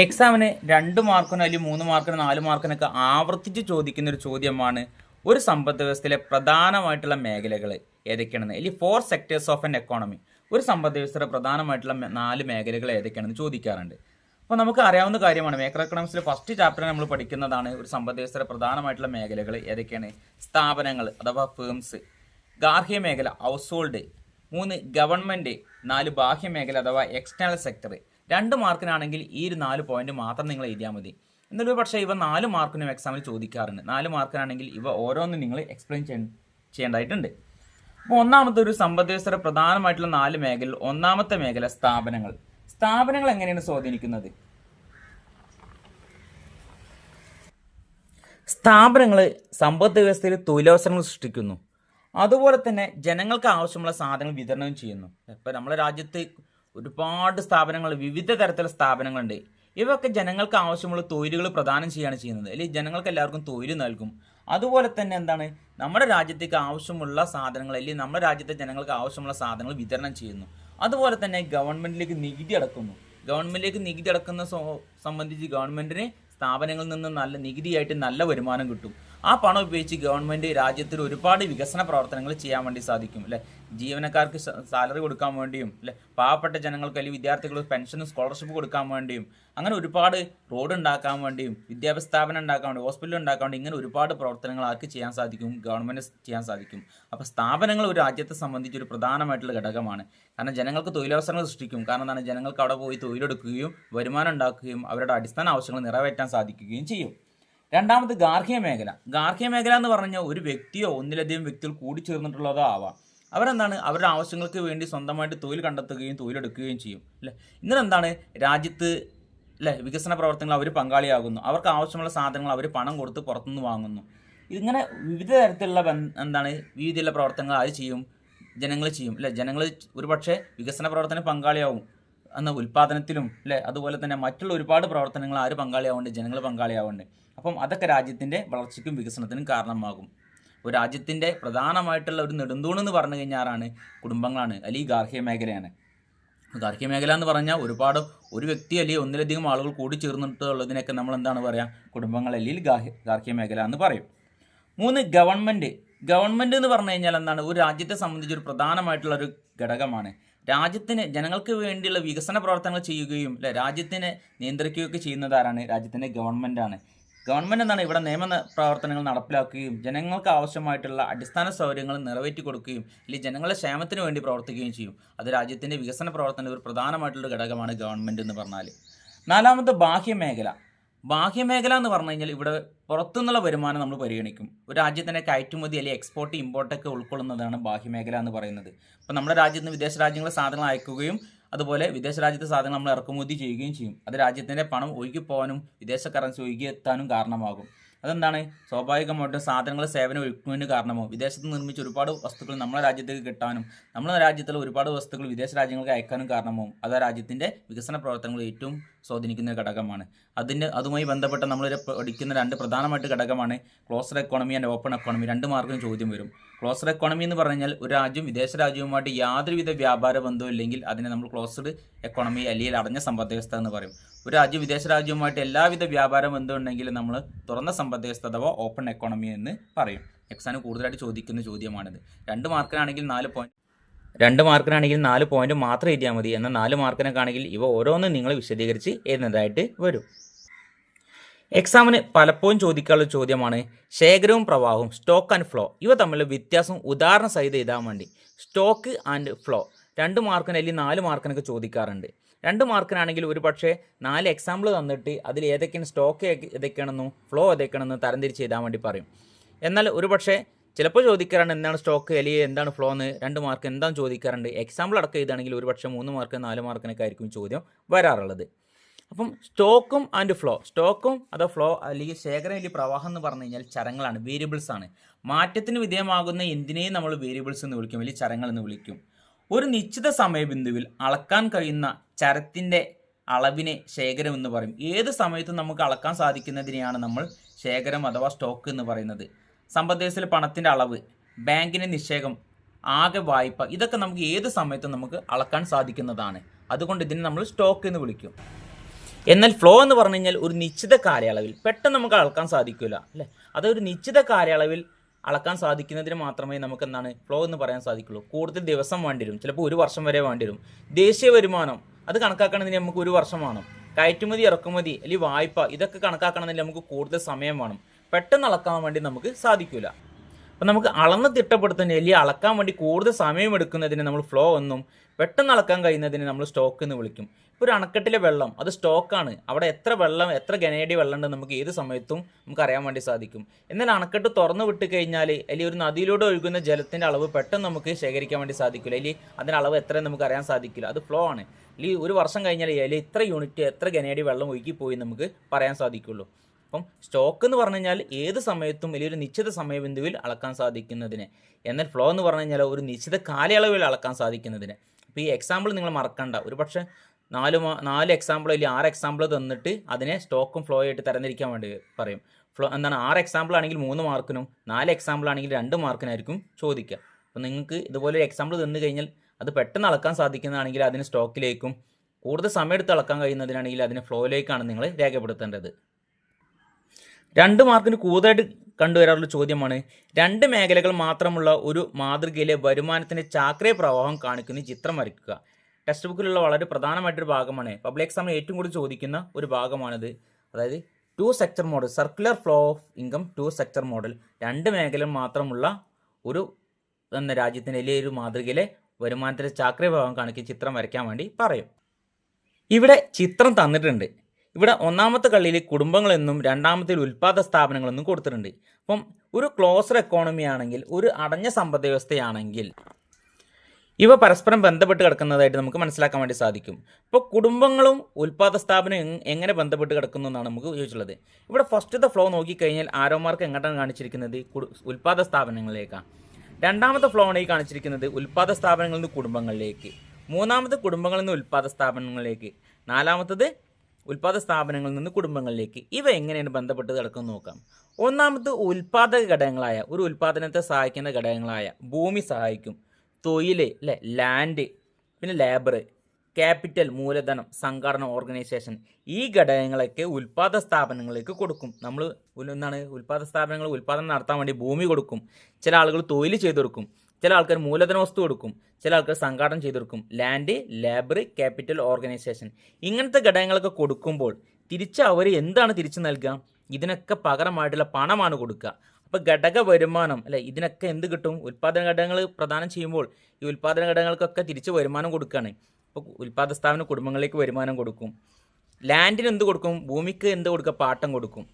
എക്സാമിന് രണ്ട് മാർക്കിനോ അല്ലെങ്കിൽ മൂന്ന് മാർക്കിനോ നാല് മാർക്കിനൊക്കെ ആവർത്തിച്ച് ചോദിക്കുന്ന ഒരു ചോദ്യമാണ് ഒരു സമ്പദ് വ്യവസ്ഥയിലെ പ്രധാനമായിട്ടുള്ള മേഖലകൾ ഏതൊക്കെയാണെന്ന്. അല്ലെങ്കിൽ four sectors of an economy ഒരു സമ്പദ് വ്യവസ്ഥയുടെ പ്രധാനമായിട്ടുള്ള നാല് മേഖലകൾ ഏതൊക്കെയാണെന്ന് ചോദിക്കാറുണ്ട്. അപ്പോൾ നമുക്ക് അറിയാവുന്ന കാര്യമാണ് മേക്രോ എക്കണോമിക്സിലെ ഫസ്റ്റ് ചാപ്റ്റർ നമ്മൾ പഠിക്കുന്നതാണ് ഒരു സമ്പദ് വ്യവസ്ഥയുടെ പ്രധാനമായിട്ടുള്ള മേഖലകൾ ഏതൊക്കെയാണ്? സ്ഥാപനങ്ങൾ അഥവാ ഫേംസ് ഗാർഹിക മേഖല ഹൗസ് ഹോൾഡ് മൂന്ന് ഗവൺമെന്റ് നാല് ബാഹ്യ മേഖല അഥവാ എക്സ്റ്റേണൽ സെക്ടർ രണ്ട് മാർക്കിനാണെങ്കിൽ ഈ ഒരു നാല് പോയിന്റ് മാത്രം നിങ്ങൾ എഴുതിയാൽ മതി. എന്നൊരു പക്ഷേ ഇവ നാല് മാർക്കിനും എക്സാമിൽ ചോദിക്കാറുണ്ട്. നാല് മാർക്കിനാണെങ്കിൽ ഇവ ഓരോന്നും നിങ്ങൾ എക്സ്പ്ലെയിൻ ചെയ്യേണ്ടതായിട്ടുണ്ട്. അപ്പോൾ ഒന്നാമത്തെ ഒരു സമ്പദ് വ്യവസ്ഥയുടെ പ്രധാനമായിട്ടുള്ള നാല് മേഖല ഒന്നാമത്തെ മേഖല സ്ഥാപനങ്ങൾ. സ്ഥാപനങ്ങൾ എങ്ങനെയാണ് സ്വാധീനിക്കുന്നത്? സ്ഥാപനങ്ങൾ സമ്പദ് വ്യവസ്ഥയിൽ തൊഴിലവസരങ്ങൾ സൃഷ്ടിക്കുന്നു. അതുപോലെ തന്നെ ജനങ്ങൾക്ക് ആവശ്യമുള്ള സാധനങ്ങൾ വിതരണം ചെയ്യുന്നു. ഇപ്പം നമ്മുടെ രാജ്യത്ത് ഒരുപാട് സ്ഥാപനങ്ങൾ വിവിധ തരത്തിലുള്ള സ്ഥാപനങ്ങളുണ്ട്. ഇവയൊക്കെ ജനങ്ങൾക്ക് ആവശ്യമുള്ള തൊഴിലുകൾ പ്രദാനം ചെയ്യുകയാണ് ചെയ്യുന്നത്. അല്ലെങ്കിൽ ജനങ്ങൾക്ക് എല്ലാവർക്കും തൊഴിൽ നൽകും. അതുപോലെ തന്നെ എന്താണ്? നമ്മുടെ രാജ്യത്തേക്ക് ആവശ്യമുള്ള സാധനങ്ങൾ അല്ലെങ്കിൽ നമ്മുടെ രാജ്യത്തെ ജനങ്ങൾക്ക് ആവശ്യമുള്ള സാധനങ്ങൾ വിതരണം ചെയ്യുന്നു. അതുപോലെ തന്നെ ഗവൺമെന്റിലേക്ക് നികുതി അടക്കുന്നു. ഗവൺമെന്റിലേക്ക് നികുതി അടക്കുന്ന സംബന്ധിച്ച് ഗവൺമെന്റിന് സ്ഥാപനങ്ങളിൽ നിന്ന് നല്ല നികുതിയായിട്ട് നല്ല വരുമാനം കിട്ടും. ആ പണം ഉപയോഗിച്ച് ഗവൺമെന്റ് രാജ്യത്തിൽ ഒരുപാട് വികസന പ്രവർത്തനങ്ങൾ ചെയ്യാൻ വേണ്ടി സാധിക്കും അല്ലെ? ജീവനക്കാർക്ക് സാലറി കൊടുക്കാൻ വേണ്ടിയും അല്ലെ? പാവപ്പെട്ട ജനങ്ങൾക്ക് അല്ലെങ്കിൽ വിദ്യാർത്ഥികൾക്ക് പെൻഷനും സ്കോളർഷിപ്പ് കൊടുക്കാൻ വേണ്ടിയും അങ്ങനെ ഒരുപാട് റോഡ് ഉണ്ടാക്കാൻ വേണ്ടിയും വിദ്യാഭ്യാസ സ്ഥാപനം ഉണ്ടാക്കാൻ വേണ്ടി ഹോസ്പിറ്റൽ ഉണ്ടാക്കാൻ വേണ്ടി ഇങ്ങനെ ഒരുപാട് പ്രവർത്തനങ്ങൾ ആർക്ക് ചെയ്യാൻ സാധിക്കും? ഗവൺമെന്റ് ചെയ്യാൻ സാധിക്കും. അപ്പോൾ സ്ഥാപനങ്ങൾ ഒരു രാജ്യത്തെ സംബന്ധിച്ച് ഒരു പ്രധാനമായിട്ടുള്ള ഘടകമാണ്. കാരണം ജനങ്ങൾക്ക് തൊഴിലവസരങ്ങൾ സൃഷ്ടിക്കും. കാരണം എന്താണ്? ജനങ്ങൾക്ക് അവിടെ പോയി തൊഴിലെടുക്കുകയും വരുമാനം ഉണ്ടാക്കുകയും അവരുടെ അടിസ്ഥാന ആവശ്യങ്ങൾ നിറവേറ്റാൻ സാധിക്കുകയും ചെയ്യും. രണ്ടാമത് ഗാർഹിക മേഖല. ഗാർഹിക മേഖല എന്ന് പറഞ്ഞാൽ ഒരു വ്യക്തിയോ ഒന്നിലധികം വ്യക്തികൾ കൂടി ചേർന്നിട്ടുള്ളതോ ആവാം അവരെന്താണ്? അവരുടെ ആവശ്യങ്ങൾക്ക് വേണ്ടി സ്വന്തമായിട്ട് തൊഴിൽ കണ്ടെത്തുകയും തൊഴിലെടുക്കുകയും ചെയ്യും. അല്ലേ? ഇങ്ങനെ എന്താണ് രാജ്യത്ത് അല്ലേ വികസന പ്രവർത്തനങ്ങൾ അവർ പങ്കാളിയാകുന്നു. അവർക്ക് ആവശ്യമുള്ള സാധനങ്ങൾ അവർ പണം കൊടുത്ത് പുറത്തുനിന്ന് വാങ്ങുന്നു. ഇങ്ങനെ വിവിധ തരത്തിലുള്ള എന്താണ്? വിവിധയുള്ള പ്രവർത്തനങ്ങൾ ആര് ചെയ്യും? ജനങ്ങൾ ചെയ്യും. അല്ലെ? ജനങ്ങൾ ഒരു ഒരുപക്ഷെ വികസന പ്രവർത്തന പങ്കാളിയാവും. എന്ന ഉൽപ്പാദനത്തിലും അല്ലെ? അതുപോലെ തന്നെ മറ്റുള്ള ഒരുപാട് പ്രവർത്തനങ്ങൾ ആര് പങ്കാളിയാവുന്നുണ്ട് ജനങ്ങൾ പങ്കാളിയാവുന്നുണ്ട് അപ്പം അതൊക്കെ രാജ്യത്തിന്റെ വളർച്ചയ്ക്കും വികസനത്തിനും കാരണമാകും. ഒരു രാജ്യത്തിന്റെ പ്രധാനമായിട്ടുള്ള ഒരു നെടുന്തൂണെന്ന് പറഞ്ഞു കഴിഞ്ഞാലാണ് കുടുംബങ്ങളാണ് അല്ലെങ്കിൽ ഗാർഹിക മേഖലയാണ്. ഗാർഹിക മേഖല എന്ന് പറഞ്ഞാൽ ഒരുപാട് ഒരു വ്യക്തി അല്ലെങ്കിൽ ഒന്നിലധികം ആളുകൾ കൂടി ചേർന്നിട്ടുള്ളതിനൊക്കെ നമ്മൾ എന്താണ് പറയുക കുടുംബങ്ങൾ അല്ലെങ്കിൽ ഗാർഹി- ഗാർഹിക മേഖല എന്ന് പറയും. മൂന്ന് ഗവൺമെന്റ്. ഗവൺമെന്റ് എന്ന് പറഞ്ഞു കഴിഞ്ഞാൽ എന്താണ്? ഒരു രാജ്യത്തെ സംബന്ധിച്ച് ഒരു പ്രധാനമായിട്ടുള്ള ഒരു ഘടകമാണ്. രാജ്യത്തിന് ജനങ്ങൾക്ക് വേണ്ടിയുള്ള വികസന പ്രവർത്തനങ്ങൾ ചെയ്യുകയും അല്ലെ രാജ്യത്തിനെ നിയന്ത്രിക്കുകയൊക്കെ ചെയ്യുന്നത് ആരാണ്? രാജ്യത്തിന്റെ ഗവൺമെന്റാണ് ഗവൺമെന്റ് എന്താണ്? ഇവിടെ നിയമ പ്രവർത്തനങ്ങൾ നടപ്പിലാക്കുകയും ജനങ്ങൾക്ക് ആവശ്യമായിട്ടുള്ള അടിസ്ഥാന സൗകര്യങ്ങൾ നിറവേറ്റി കൊടുക്കുകയും അല്ലെങ്കിൽ ജനങ്ങളുടെ ക്ഷേമത്തിന് വേണ്ടി പ്രവർത്തിക്കുകയും ചെയ്യും. അത് രാജ്യത്തിന്റെ വികസന പ്രവർത്തനത്തിൽ ഒരു പ്രധാനമായിട്ടുള്ള ഘടകമാണ് ഗവൺമെന്റ് എന്ന് പറഞ്ഞാൽ നാലാമത്തെ ബാഹ്യമേഖല. ബാഹ്യമേഖല എന്ന് പറഞ്ഞു കഴിഞ്ഞാൽ ഇവിടെ പുറത്തുനിന്നുള്ള വരുമാനം നമ്മൾ പരിഗണിക്കും. ഒരു രാജ്യത്തിന്റെ കയറ്റുമതി അല്ലെങ്കിൽ എക്സ്പോർട്ട് ഇമ്പോർട്ടൊക്കെ ഉൾക്കൊള്ളുന്നതാണ് ബാഹ്യമേഖല എന്ന് പറയുന്നത്. അപ്പോൾ നമ്മുടെ രാജ്യത്ത് നിന്ന് വിദേശ രാജ്യങ്ങളിൽ സാധനങ്ങൾ അയക്കുകയും അതുപോലെ വിദേശ രാജ്യത്തെ സാധനങ്ങൾ നമ്മൾ ഇറക്കുമതി ചെയ്യുകയും ചെയ്യും. അത് രാജ്യത്തിന്റെ പണം ഒഴുകിപ്പോകാനും വിദേശ കറൻസി ഒഴുകിയെത്താനും കാരണമാകും. അതെന്താണ്? സ്വാഭാവികമായിട്ടും സാധനങ്ങൾ സേവനം ഒരുക്കുന്നതിന് കാരണമോ വിദേശത്ത് നിർമ്മിച്ച ഒരുപാട് വസ്തുക്കൾ നമ്മുടെ രാജ്യത്തേക്ക് കിട്ടാനും നമ്മുടെ രാജ്യത്തിലെ ഒരുപാട് വസ്തുക്കൾ വിദേശ രാജ്യങ്ങൾക്ക് അയക്കാനും കാരണമോ അത് ആ രാജ്യത്തിന്റെ വികസന പ്രവർത്തനങ്ങൾ ഏറ്റവും സ്വാധീനിക്കുന്ന ഘടകമാണ്. അതിന്റെ അതുമായി ബന്ധപ്പെട്ട നമ്മൾ പഠിക്കുന്ന രണ്ട് പ്രധാനമായിട്ട് ഘടകമാണ് closer economy and open economy രണ്ട് മാർക്കിനും ചോദ്യം വരും. ക്ലോസർ എക്കോണമി എന്ന് പറഞ്ഞാൽ ഒരു രാജ്യം വിദേശ രാജ്യവുമായിട്ട് യാതൊരുവിധ വ്യാപാര ബന്ധവും ഇല്ലെങ്കിൽ അതിനെ നമ്മൾ ക്ലോസ്ഡ് എക്കോണമി അല്ലെങ്കിൽ അടഞ്ഞ സമ്പദ് വ്യവസ്ഥ എന്ന് പറയും. ഒരു രാജ്യം വിദേശ രാജ്യവുമായിട്ട് എല്ലാവിധ വ്യാപാരം എന്തുണ്ടെങ്കിലും നമ്മൾ തുറന്ന സമ്പദ് വ്യവസ്ഥ അഥവാ ഓപ്പൺ എക്കോണമി എന്ന് പറയും. എക്സാമിന് കൂടുതലായിട്ട് ചോദിക്കുന്ന ചോദ്യമാണിത്. രണ്ട് മാർക്കിനാണെങ്കിൽ നാല് പോയിന്റ് രണ്ട് മാർക്കിനാണെങ്കിൽ നാല് പോയിന്റ് മാത്രം എഴുതിയാൽ മതി. എന്നാൽ നാല് മാർക്കിനൊക്കെ ഇവ ഓരോന്നും നിങ്ങൾ വിശദീകരിച്ച് എഴുതുന്നതായിട്ട് വരും. എക്സാമിന് പലപ്പോഴും ചോദിക്കാനുള്ള ചോദ്യമാണ് ശേഖരവും പ്രവാഹവും സ്റ്റോക്ക് ആൻഡ് ഫ്ലോ ഇവ തമ്മിലുള്ള വ്യത്യാസം ഉദാഹരണ സഹിതം എഴുതാൻ വേണ്ടി. സ്റ്റോക്ക് ആൻഡ് ഫ്ലോ രണ്ട് മാർക്കിന് അല്ലെങ്കിൽ നാല് മാർക്കിനൊക്കെ ചോദിക്കാറുണ്ട്. രണ്ട് മാർക്കിനാണെങ്കിൽ ഒരു പക്ഷേ നാല് എക്സാമ്പിൾ തന്നിട്ട് അതിൽ ഏതൊക്കെയാണ് സ്റ്റോക്ക് ഏതൊക്കെയാണെന്നും ഫ്ലോ ഏതൊക്കെയാണെന്നും തരംതിരിച്ച് എഴുതാൻ വേണ്ടി പറയും. എന്നാൽ ഒരു പക്ഷേ ചിലപ്പോൾ ചോദിക്കാറുണ്ട് എന്താണ് സ്റ്റോക്ക് അല്ലെങ്കിൽ എന്താണ് ഫ്ലോ എന്ന്. രണ്ട് മാർക്ക് എന്താണ് ചോദിക്കാറുണ്ട്. എക്സാമ്പിൾ അടക്കം എഴുതുകയാണെങ്കിൽ ഒരു പക്ഷേ മൂന്ന് മാർക്ക് നാല് മാർക്കിനൊക്കെ ആയിരിക്കും ചോദ്യം വരാറുള്ളത്. അപ്പം സ്റ്റോക്കും ആൻഡ് ഫ്ലോ സ്റ്റോക്കും അതോ ഫ്ലോ അല്ലെങ്കിൽ ശേഖരം അല്ലെങ്കിൽ പ്രവാഹം എന്ന് പറഞ്ഞു കഴിഞ്ഞാൽ ചരങ്ങളാണ് വേരിയബിൾസ് ആണ്. മാറ്റത്തിന് വിധേയമാകുന്ന എന്തിനേയും നമ്മൾ വേരിയബിൾസ് എന്ന് വിളിക്കും അല്ലെങ്കിൽ ചരങ്ങൾ എന്ന് വിളിക്കും. ഒരു നിശ്ചിത സമയബിന്ദുവിൽ അളക്കാൻ കഴിയുന്ന ചരത്തിന്റെ അളവിനെ ശേഖരം എന്ന് പറയും. ഏത് സമയത്തും നമുക്ക് അളക്കാൻ സാധിക്കുന്നതിനെയാണ് നമ്മൾ ശേഖരം അഥവാ സ്റ്റോക്ക് എന്ന് പറയുന്നത്. സമ്പദ്വ്യവസ്ഥയിൽ പണത്തിന്റെ അളവ് ബാങ്കിന്റെ നിക്ഷേപം ആകെ വായ്പ ഇതൊക്കെ നമുക്ക് ഏത് സമയത്തും നമുക്ക് അളക്കാൻ സാധിക്കുന്നതാണ്. അതുകൊണ്ട് ഇതിനെ നമ്മൾ സ്റ്റോക്ക് എന്ന് വിളിക്കും. എന്നാൽ ഫ്ലോ എന്ന് പറഞ്ഞു കഴിഞ്ഞാൽ ഒരു നിശ്ചിത കാലയളവിൽ പെട്ടെന്ന് നമുക്ക് അളക്കാൻ സാധിക്കില്ല അല്ലേ? അതൊരു നിശ്ചിത കാലയളവിൽ അളക്കാൻ സാധിക്കുന്നതിന് മാത്രമേ നമുക്ക് എന്താണ് ഫ്ലോ എന്ന് പറയാൻ സാധിക്കുള്ളൂ. കൂടുതൽ ദിവസം വേണ്ടി വരും ചിലപ്പോൾ ഒരു വർഷം വരെ വേണ്ടി വരും ദേശീയ വരുമാനം അത് കണക്കാക്കണമെങ്കിൽ നമുക്ക് ഒരു വർഷം വേണം. കയറ്റുമതി ഇറക്കുമതി അല്ലെങ്കിൽ വായ്പ ഇതൊക്കെ കണക്കാക്കണമെങ്കിൽ നമുക്ക് കൂടുതൽ സമയം വേണം. പെട്ടെന്ന് അളക്കാൻ വേണ്ടി നമുക്ക് സാധിക്കില്ല അപ്പം നമുക്ക് അളന്ന് തിട്ടപ്പെടുത്തുന്ന അല്ലെങ്കിൽ അളക്കാൻ വേണ്ടി കൂടുതൽ സമയം എടുക്കുന്നതിന് നമ്മൾ ഫ്ലോ എന്നും പെട്ടെന്ന് അളക്കാൻ കഴിയുന്നതിന് നമ്മൾ സ്റ്റോക്ക് എന്ന് വിളിക്കും. ഒരു അണക്കെട്ടിലെ വെള്ളം അത് സ്റ്റോക്കാണ്. അവിടെ എത്ര വെള്ളം എത്ര ഗനേടി വെള്ളം ഉണ്ടെന്ന് നമുക്ക് ഏത് സമയത്തും നമുക്ക് അറിയാൻ വേണ്ടി സാധിക്കും. എന്നാൽ അണക്കെട്ട് തുറന്നു വിട്ട് കഴിഞ്ഞാൽ അല്ലെങ്കിൽ ഒരു നദിയിലൂടെ ഒഴുകുന്ന ജലത്തിന്റെ അളവ് പെട്ടെന്ന് നമുക്ക് ശേഖരിക്കാൻ വേണ്ടി സാധിക്കില്ല. അല്ലെങ്കിൽ അതിന്റെ അളവ് എത്ര നമുക്ക് അറിയാൻ സാധിക്കില്ല. അത് ഫ്ലോ ആണ്. അല്ലെങ്കിൽ ഒരു വർഷം കഴിഞ്ഞാൽ അല്ലെങ്കിൽ ഇത്ര യൂണിറ്റ് എത്ര ഗനേടി വെള്ളം ഒഴുകിപ്പോയി നമുക്ക് പറയാൻ സാധിക്കുള്ളൂ. അപ്പം സ്റ്റോക്ക് എന്ന് പറഞ്ഞു കഴിഞ്ഞാൽ ഏത് സമയത്തും ഒരു നിശ്ചിത സമയബിന്ദുവിൽ അളക്കാൻ സാധിക്കുന്നതിന്. എന്നാൽ ഫ്ലോ എന്ന് പറഞ്ഞു കഴിഞ്ഞാൽ ഒരു നിശ്ചിത കാലയളവിൽ അളക്കാൻ സാധിക്കുന്നതിന്. അപ്പോൾ ഈ എക്സാമ്പിൾ നിങ്ങൾ മറക്കണ്ട. ഒരു പക്ഷേ നാല് നാല് എക്സാമ്പിൾ അല്ലെങ്കിൽ ആറ് എക്സാമ്പിൾ തന്നിട്ട് അതിനെ സ്റ്റോക്കും ഫ്ലോ ആയിട്ട് തരംതിരിക്കാൻ വേണ്ടി പറയും. ഫ്ലോ എന്താണ്? ആറ് എക്സാമ്പിൾ ആണെങ്കിൽ മൂന്ന് മാർക്കിനും നാല് എക്സാമ്പിൾ ആണെങ്കിൽ രണ്ട് മാർക്കിനായിരിക്കും ചോദിക്കുക. അപ്പോൾ നിങ്ങൾക്ക് ഇതുപോലെ ഒരു എക്സാമ്പിൾ തന്നു കഴിഞ്ഞാൽ അത് പെട്ടെന്ന് അളക്കാൻ സാധിക്കുന്നതാണെങ്കിൽ അതിന് സ്റ്റോക്കിലേക്കും കൂടുതൽ സമയം എടുത്ത് അളക്കാൻ കഴിയുന്നതിനാണെങ്കിൽ അതിന് ഫ്ലോയിലേക്കാണ് നിങ്ങൾ രേഖപ്പെടുത്തേണ്ടത്. രണ്ട് മാർക്കിന് കൂടുതലായിട്ട് കണ്ടുവരാറുള്ള ചോദ്യമാണ് രണ്ട് മേഖലകൾ മാത്രമുള്ള ഒരു മാതൃകയിലെ വരുമാനത്തിന്റെ ചാക്രയ പ്രവാഹം കാണിക്കുന്ന ചിത്രം വരയ്ക്കുക. ടെക്സ്റ്റ് ബുക്കിലുള്ള വളരെ പ്രധാനമായിട്ടൊരു ഭാഗമാണ്. പബ്ലിക് എക്സാമിന് ഏറ്റവും കൂടുതൽ ചോദിക്കുന്ന ഒരു ഭാഗമാണിത്. അതായത് two sector model circular flow of income two sector model രണ്ട് മേഖല മാത്രമുള്ള ഒരു എന്ന രാജ്യത്തിന്റെ ഒരു മാതൃകയിലെ വരുമാനത്തിന്റെ ചാക്രയ ഭാഗം ചിത്രം വരയ്ക്കാൻ വേണ്ടി പറയും. ഇവിടെ ചിത്രം തന്നിട്ടുണ്ട്. ഇവിടെ ഒന്നാമത്തെ കള്ളിയിൽ കുടുംബങ്ങളെന്നും രണ്ടാമത്തെ ഉൽപ്പാദന സ്ഥാപനങ്ങളെന്നും കൊടുത്തിട്ടുണ്ട്. അപ്പം ഒരു ക്ലോസർ എക്കോണമി ആണെങ്കിൽ ഒരു അടഞ്ഞ സമ്പദ് വ്യവസ്ഥയാണെങ്കിൽ ഇവ പരസ്പരം ബന്ധപ്പെട്ട് കിടക്കുന്നതായിട്ട് നമുക്ക് മനസ്സിലാക്കാൻ വേണ്ടി സാധിക്കും. ഇപ്പോൾ കുടുംബങ്ങളും ഉൽപ്പാദന സ്ഥാപനം എങ്ങനെ ബന്ധപ്പെട്ട് കിടക്കുന്നു എന്നാണ് നമുക്ക് ചോദിച്ചുള്ളത് ഇവിടെ ഫസ്റ്റ് ദ ഫ്ലോ നോക്കിക്കഴിഞ്ഞാൽ ആരോമാർക്ക് എങ്ങോട്ടാണ് കാണിച്ചിരിക്കുന്നത്? ഉൽപാദ സ്ഥാപനങ്ങളിലേക്കാണ് രണ്ടാമത്തെ ഫ്ലോ ആണ് ഈ കാണിച്ചിരിക്കുന്നത് ഉൽപ്പാദന സ്ഥാപനങ്ങളിൽ നിന്ന് കുടുംബങ്ങളിലേക്ക്. മൂന്നാമത് കുടുംബങ്ങളിൽ നിന്ന് ഉൽപ്പാദന സ്ഥാപനങ്ങളിലേക്ക്. നാലാമത്തത് ഉൽപ്പാദന സ്ഥാപനങ്ങളിൽ നിന്ന് കുടുംബങ്ങളിലേക്ക്. ഇവ എങ്ങനെയാണ് ബന്ധപ്പെട്ട് കിടക്കുന്നത് നോക്കാം. ഒന്നാമത് ഉൽപാദക ഘടകങ്ങളായ ഒരു ഉൽപാദനത്തെ സഹായിക്കുന്ന ഘടകങ്ങളായ ഭൂമി സഹായിക്കും. തൊഴിൽ അല്ലേ ലാൻഡ് പിന്നെ ലേബർ ക്യാപിറ്റൽ മൂലധനം സംഘടന ഓർഗനൈസേഷൻ ഈ ഘടകങ്ങളൊക്കെ ഉൽപ്പാദന സ്ഥാപനങ്ങളിലേക്ക് കൊടുക്കും. നമ്മൾ എന്താണ് ഉൽപ്പാദന സ്ഥാപനങ്ങൾ ഉൽപ്പാദനം നടത്താൻ വേണ്ടി ഭൂമി കൊടുക്കും. ചില ആളുകൾ തൊഴിൽ ചെയ്തു കൊടുക്കും. ചില ആൾക്കാർ മൂലധന വസ്തു കൊടുക്കും. ചില ആൾക്കാർ സംഘാടനം ചെയ്തു കൊടുക്കും. ലാൻഡ് ലേബർ ക്യാപിറ്റൽ ഓർഗനൈസേഷൻ ഇങ്ങനത്തെ ഘടകങ്ങളൊക്കെ കൊടുക്കുമ്പോൾ തിരിച്ച് അവർ എന്താണ് തിരിച്ചു നൽകുക ഇതിനൊക്കെ പകരമായിട്ടുള്ള പണമാണ് കൊടുക്കുക. അപ്പോൾ ഘടക വരുമാനം അല്ലെ? ഇതിനൊക്കെ എന്ത് കിട്ടും? ഉൽപ്പാദന ഘടകങ്ങൾ പ്രദാനം ചെയ്യുമ്പോൾ ഈ ഉൽപ്പാദന ഘടകങ്ങൾക്കൊക്കെ തിരിച്ച് വരുമാനം കൊടുക്കുകയാണ് ഇപ്പോൾ ഉൽപ്പാദന സ്ഥാപന കുടുംബങ്ങളിലേക്ക് വരുമാനം കൊടുക്കും. ലാൻഡിന് എന്ത് കൊടുക്കും? ഭൂമിക്ക് എന്ത് കൊടുക്കുക? പാട്ടം കൊടുക്കും.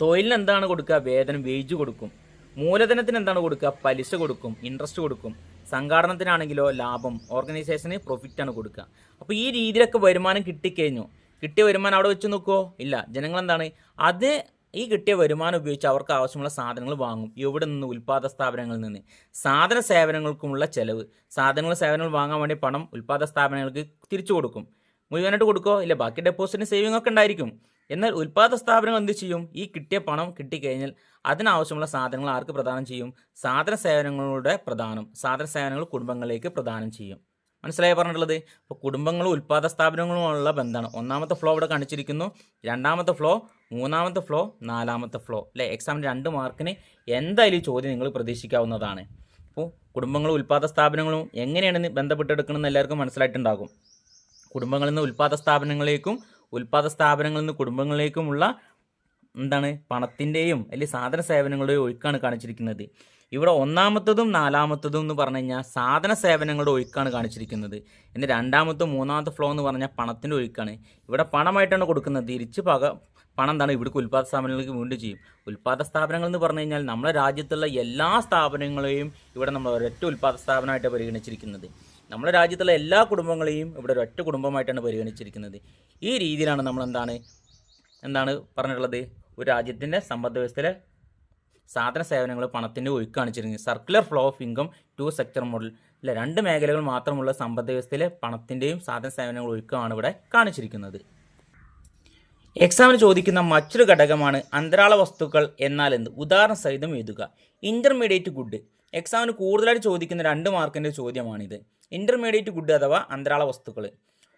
തൊഴിലിന് എന്താണ് കൊടുക്കുക? വേതനം വേജ് കൊടുക്കും. മൂലധനത്തിന് എന്താണ് കൊടുക്കുക? പലിശ കൊടുക്കും ഇൻട്രസ്റ്റ് കൊടുക്കും. സംഘാടനത്തിനാണെങ്കിലോ ലാഭം ഓർഗനൈസേഷന് പ്രോഫിറ്റ് ആണ് കൊടുക്കുക. അപ്പോൾ ഈ രീതിയിലൊക്കെ വരുമാനം കിട്ടിക്കഴിഞ്ഞു. കിട്ടിയ വരുമാനം അവിടെ വെച്ച് നോക്കുമോ ഇല്ല. ജനങ്ങൾ എന്താണ്? അത് ഈ കിട്ടിയ വരുമാനം ഉപയോഗിച്ച് അവർക്ക് ആവശ്യമുള്ള സാധനങ്ങൾ വാങ്ങും. എവിടെ നിന്ന്? ഉൽപ്പാദക സ്ഥാപനങ്ങളിൽ നിന്ന്. സാധന സേവനങ്ങൾക്കുമുള്ള ചെലവ്. സാധനങ്ങൾ സേവനങ്ങൾ വാങ്ങാൻ വേണ്ടി പണം ഉൽപ്പാദക സ്ഥാപനങ്ങൾക്ക് തിരിച്ചു കൊടുക്കും. മുഴുവനായിട്ട് കൊടുക്കുമോ ഇല്ല ബാക്കി ഡെപ്പോസിറ്റിന് സേവിംഗ് ഒക്കെ ഉണ്ടായിരിക്കും. എന്നാൽ ഉൽപ്പാദക സ്ഥാപനങ്ങൾ എന്ത് ചെയ്യും? ഈ കിട്ടിയ പണം കിട്ടിക്കഴിഞ്ഞാൽ അതിനാവശ്യമുള്ള സാധനങ്ങൾ ആർക്ക് പ്രദാനം ചെയ്യും? സാധന സേവനങ്ങളുടെ പ്രദാനം. സാധന സേവനങ്ങൾ കുടുംബങ്ങളിലേക്ക് പ്രദാനം ചെയ്യും. മനസ്സിലായി പറഞ്ഞിട്ടുള്ളത്? ഇപ്പോൾ കുടുംബങ്ങളും ഉൽപ്പാദക സ്ഥാപനങ്ങളുമുള്ള ബന്ധമാണ്. ഒന്നാമത്തെ ഫ്ലോ ഇവിടെ കാണിച്ചിരിക്കുന്നു. രണ്ടാമത്തെ ഫ്ലോ മൂന്നാമത്തെ ഫ്ലോ നാലാമത്തെ ഫ്ലോ അല്ലേ? എക്സാമിന് രണ്ട് മാർക്കിന് എന്തായാലും ചോദ്യം നിങ്ങൾ പ്രതീക്ഷിക്കാവുന്നതാണ്. അപ്പോൾ കുടുംബങ്ങളും ഉൽപ്പാദക സ്ഥാപനങ്ങളും എങ്ങനെയാണ് ബന്ധപ്പെട്ടെടുക്കണമെന്ന് എല്ലാവർക്കും മനസ്സിലായിട്ടുണ്ടാകും. കുടുംബങ്ങളിൽ നിന്ന് ഉൽപ്പാദക സ്ഥാപനങ്ങളിലേക്കും ഉൽപ്പാദക സ്ഥാപനങ്ങളിൽ നിന്ന് കുടുംബങ്ങളിലേക്കുമുള്ള എന്താണ്? പണത്തിന്റെയും അല്ലെങ്കിൽ സാധന സേവനങ്ങളുടെയും ഒഴുക്കാണ് കാണിച്ചിരിക്കുന്നത്. ഇവിടെ ഒന്നാമത്തതും നാലാമത്തതും എന്ന് പറഞ്ഞു കഴിഞ്ഞാൽ സാധന സേവനങ്ങളുടെ ഒഴുക്കാണ് കാണിച്ചിരിക്കുന്നത്. എന്റെ രണ്ടാമത്തെ മൂന്നാമത്തെ ഫ്ലോ എന്ന് പറഞ്ഞാൽ പണത്തിന്റെ ഒഴുക്കാണ്. ഇവിടെ പണമായിട്ടാണ് കൊടുക്കുന്നത്. തിരിച്ച് പക പണം എന്താണ് ഇവിടേക്ക് ഉൽപ്പാദക സ്ഥാപനങ്ങൾക്ക് വീണ്ടും ചെയ്യും. ഉൽപാദന സ്ഥാപനങ്ങൾ എന്ന് പറഞ്ഞു കഴിഞ്ഞാൽ നമ്മുടെ രാജ്യത്തുള്ള എല്ലാ സ്ഥാപനങ്ങളെയും ഇവിടെ നമ്മൾ ഒരൊറ്റ ഉൽപാദന സ്ഥാപനമായിട്ട് പരിഗണിച്ചിരിക്കുന്നത്. നമ്മുടെ രാജ്യത്തുള്ള എല്ലാ കുടുംബങ്ങളെയും ഇവിടെ ഒരൊറ്റ കുടുംബമായിട്ടാണ് പരിഗണിച്ചിരിക്കുന്നത്. ഈ രീതിയിലാണ് നമ്മൾ എന്താണ് എന്താണ് പറഞ്ഞിട്ടുള്ളത്? ഒരു രാജ്യത്തിന്റെ സമ്പദ് വ്യവസ്ഥയിലെ സാധന സേവനങ്ങൾ പണത്തിന്റെ ഒഴുക്ക് കാണിച്ചിരിക്കുന്നത്. Circular flow of income two sector model അല്ല രണ്ട് മേഖലകൾ മാത്രമുള്ള സമ്പദ് വ്യവസ്ഥയിലെ പണത്തിന്റെയും സാധന സേവനങ്ങൾ ഒഴുക്കമാണ് ഇവിടെ കാണിച്ചിരിക്കുന്നത്. എക്സാമിന് ചോദിക്കുന്ന മറ്റൊരു ഘടകമാണ് അന്തരാള വസ്തുക്കൾ എന്നാൽ എന്ത്? ഉദാഹരണ സഹിതം എഴുതുക. ഇന്റർമീഡിയറ്റ് ഗുഡ് എക്സാമിന് കൂടുതലായിട്ട് ചോദിക്കുന്ന രണ്ട് മാർക്കിന്റെ ചോദ്യമാണിത്. ഇന്റർമീഡിയറ്റ് ഗുഡ് അഥവാ അന്തരാള വസ്തുക്കൾ.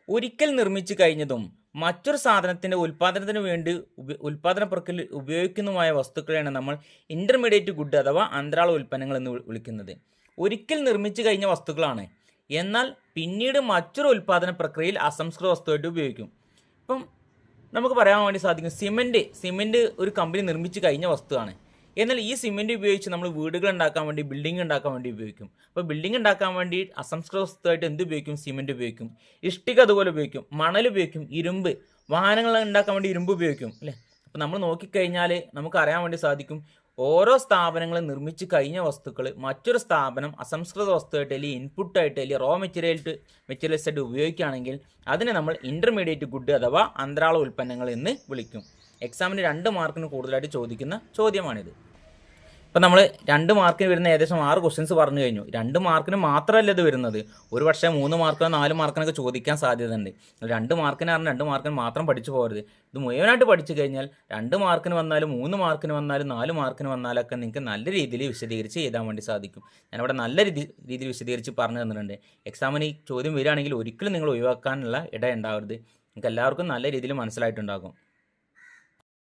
ഒരിക്കൽ നിർമ്മിച്ചു കഴിഞ്ഞതും മറ്റൊരു സാധനത്തിന്റെ ഉൽപ്പാദനത്തിന് വേണ്ടി ഉൽപ്പാദന പ്രക്രിയ ഉപയോഗിക്കുന്നതുമായ വസ്തുക്കളെയാണ് നമ്മൾ ഇന്റർമീഡിയറ്റ് ഗുഡ് അഥവാ അന്തരാള ഉൽപ്പന്നങ്ങൾ എന്ന് വിളിക്കുന്നത്. ഒരിക്കൽ നിർമ്മിച്ചു കഴിഞ്ഞ വസ്തുക്കളാണ്. എന്നാൽ പിന്നീട് മറ്റൊരു ഉൽപ്പാദന പ്രക്രിയയിൽ അസംസ്കൃത വസ്തുവായിട്ട് ഉപയോഗിക്കും. ഇപ്പം നമുക്ക് പറയാൻ വേണ്ടി സാധിക്കും സിമെന്റ് സിമെന്റ് ഒരു കമ്പനി നിർമ്മിച്ച് കഴിഞ്ഞ വസ്തുവാണ്. എന്നാൽ ഈ സിമെന്റ് ഉപയോഗിച്ച് നമ്മൾ വീടുകൾ ഉണ്ടാക്കാൻ വേണ്ടി ബിൽഡിംഗ് ഉണ്ടാക്കാൻ വേണ്ടി ഉപയോഗിക്കും. അപ്പോൾ ബിൽഡിംഗ് ഉണ്ടാക്കാൻ വേണ്ടി അസംസ്കൃത വസ്തുവായിട്ട് എന്ത് ഉപയോഗിക്കും? സിമെന്റ് ഉപയോഗിക്കും. ഇഷ്ടിക അതുപോലെ ഉപയോഗിക്കും. മണൽ ഉപയോഗിക്കും. ഇരുമ്പ്. വാഹനങ്ങൾ ഉണ്ടാക്കാൻ വേണ്ടി ഇരുമ്പ് ഉപയോഗിക്കും. അല്ലേ? അപ്പോൾ നമ്മൾ നോക്കിക്കഴിഞ്ഞാൽ നമുക്ക് അറിയാൻ വേണ്ടി സാധിക്കും ഓരോ സ്ഥാപനങ്ങളും നിർമ്മിച്ച് കഴിഞ്ഞ വസ്തുക്കൾ മറ്റൊരു സ്ഥാപനം അസംസ്കൃത വസ്തുവായിട്ട് അല്ലെങ്കിൽ ഇൻപുട്ടായിട്ട് അല്ലെങ്കിൽ റോ മെറ്റീരിയൽ മെറ്റീരിയൽസ് ആയിട്ട് ഉപയോഗിക്കുകയാണെങ്കിൽ അതിനെ നമ്മൾ ഇന്റർമീഡിയറ്റ് ഗുഡ് അഥവാ അന്തരാള ഉൽപ്പന്നങ്ങൾ എന്ന് വിളിക്കും. എക്സാമിന് രണ്ട് മാർക്കിന് കൂടുതലായിട്ട് ചോദിക്കുന്ന ചോദ്യമാണിത്. ഇപ്പം നമ്മൾ രണ്ട് മാർക്കിന് വരുന്ന ഏകദേശം ആറ് ക്വസ്റ്റ്യൻസ് പറഞ്ഞു കഴിഞ്ഞു. രണ്ട് മാർക്കിന് മാത്രമല്ല ഇത് വരുന്നത്? ഒരു പക്ഷേ മൂന്ന് മാർക്കിനോ നാല് മാർക്കിനൊക്കെ ചോദിക്കാൻ സാധ്യതയുണ്ട്. രണ്ട് മാർക്കിന് പറഞ്ഞാൽ രണ്ട് മാർക്കിന് മാത്രം പഠിച്ചു പോകരുത്. ഇത് മുഴുവനായിട്ട് പഠിച്ചു കഴിഞ്ഞാൽ രണ്ട് മാർക്കിന് വന്നാലും മൂന്ന് മാർക്കിന് വന്നാലും നാല് മാർക്കിന് വന്നാലൊക്കെ നിങ്ങൾക്ക് നല്ല രീതിയിൽ വിശദീകരിച്ച് എഴുതാൻ വേണ്ടി സാധിക്കും. ഞാനിവിടെ നല്ല രീതി രീതിയിൽ വിശദീകരിച്ച് പറഞ്ഞു തന്നിട്ടുണ്ട്. എക്സാമിന് ഈ ചോദ്യം വരികയാണെങ്കിൽ ഒരിക്കലും നിങ്ങൾ ഒഴിവാക്കാനുള്ള ഇട ഉണ്ടാവരുത്. നിങ്ങൾക്ക് എല്ലാവർക്കും നല്ല രീതിയിൽ മനസ്സിലായിട്ടുണ്ടാകും.